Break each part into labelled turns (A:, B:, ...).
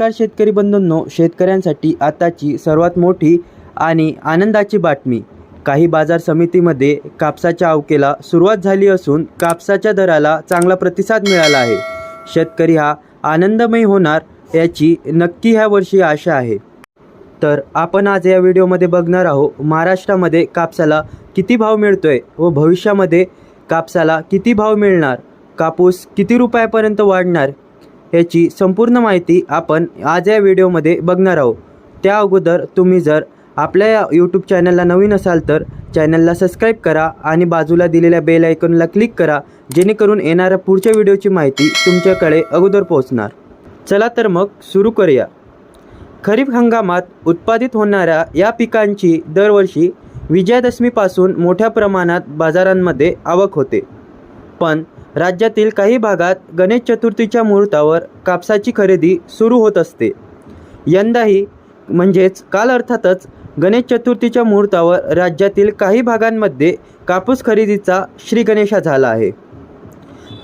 A: नमस्कार शेतकरी बंधूंनो शेतकऱ्यांसाठी आताची सर्वात मोठी आणि आनंदाची बातमी. काही बाजार समितीमध्ये कापसाच्या अवकेला सुरुवात झाली असून कापसाच्या दराला चांगला प्रतिसाद मिळाला आहे. शेतकरी हा आनंदमय होणार याची नक्की ह्या वर्षी आशा आहे. तर आपण आज या व्हिडिओमध्ये बघणार आहोत महाराष्ट्रामध्ये कापसाला किती भाव मिळतोय व भविष्यामध्ये कापसाला किती भाव मिळणार कापूस किती रुपयापर्यंत वाढणार याची संपूर्ण माहिती आपण आज या व्हिडिओमध्ये बघणार आहोत. त्या अगोदर तुम्ही जर आपल्या या यूट्यूब चॅनलला नवीन असाल तर चॅनलला सबस्क्राईब करा आणि बाजूला दिलेल्या बेल आयकॉनला क्लिक करा जेणेकरून येणाऱ्या पुढच्या व्हिडिओची माहिती तुमच्याकडे अगोदर पोहोचणार. चला तर मग सुरू करूया. खरीप हंगामात उत्पादित होणाऱ्या या पिकांची दरवर्षी विजयादशमीपासून मोठ्या प्रमाणात बाजारांमध्ये आवक होते. पण राज्यातील काही भागात गणेश चतुर्थीच्या मुहूर्तावर कापसाची खरेदी सुरू होत असते. यंदाही म्हणजेच काल अर्थातच गणेश चतुर्थीच्या मुहूर्तावर राज्यातील काही भागांमध्ये कापूस खरेदीचा श्रीगणेशा झाला आहे.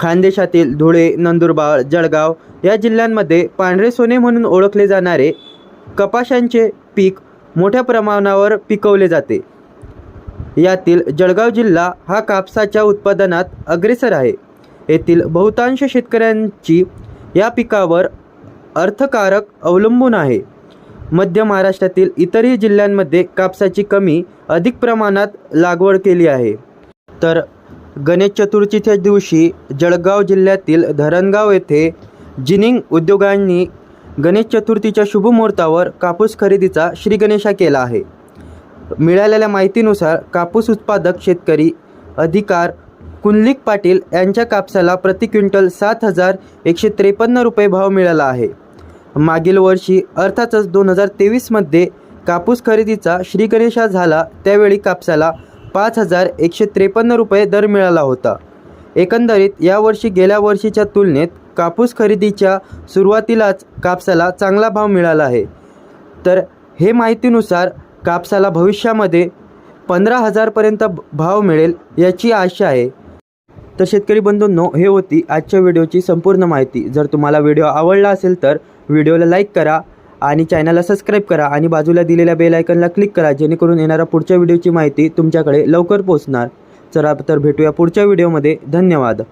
A: खानदेशातील धुळे नंदुरबार जळगाव या जिल्ह्यांमध्ये पांढरे सोने म्हणून ओळखले जाणारे कपाशांचे पीक मोठ्या प्रमाणावर पिकवले जाते. यातील जळगाव जिल्हा हा कापसाच्या उत्पादनात अग्रेसर आहे. येथील बहुतांश शेतकऱ्यांची या पिकावर अर्थकारक अवलंबून आहे. मध्य महाराष्ट्रातील इतरही जिल्ह्यांमध्ये कापसाची कमी अधिक प्रमाणात लागवड केली आहे. तर गणेश चतुर्थीच्या दिवशी जळगाव जिल्ह्यातील धरणगाव येथे जिनिंग उद्योगांनी गणेश चतुर्थीच्या शुभमुहूर्तावर कापूस खरेदीचा श्रीगणेशा केला आहे. मिळालेल्या माहितीनुसार कापूस उत्पादक शेतकरी अधिकार कुंडलिक पाटील यांच्या कापसाला प्रति क्विंटल सात हजार एकशे त्रेपन्न रुपये भाव मिळाला आहे. मागील वर्षी अर्थातच दोन हजार तेवीसमध्ये कापूस खरेदीचा श्रीगणेशा झाला त्यावेळी कापसाला पाच हजार एकशे त्रेपन्न रुपये दर मिळाला होता. एकंदरीत यावर्षी गेल्या वर्षीच्या तुलनेत कापूस खरेदीच्या सुरुवातीलाच कापसाला चांगला भाव मिळाला आहे. तर हे माहितीनुसार कापसाला भविष्यामध्ये पंधरा हजारपर्यंत भाव मिळेल याची आशा आहे. तर शेतकरी बंधूंनो हे होती आजच्या व्हिडिओची संपूर्ण माहिती. जर तुम्हाला व्हिडिओ आवडला असेल तर व्हिडिओला लाईक करा आणि चॅनलला सबस्क्राईब करा आणि बाजूला दिलेल्या बेल आयकनला क्लिक करा जेणेकरून येणाऱ्या पुढच्या व्हिडिओची माहिती तुमच्याकडे लवकर पोहोचणार. चला तर भेटूया पुढच्या व्हिडिओमध्ये. धन्यवाद.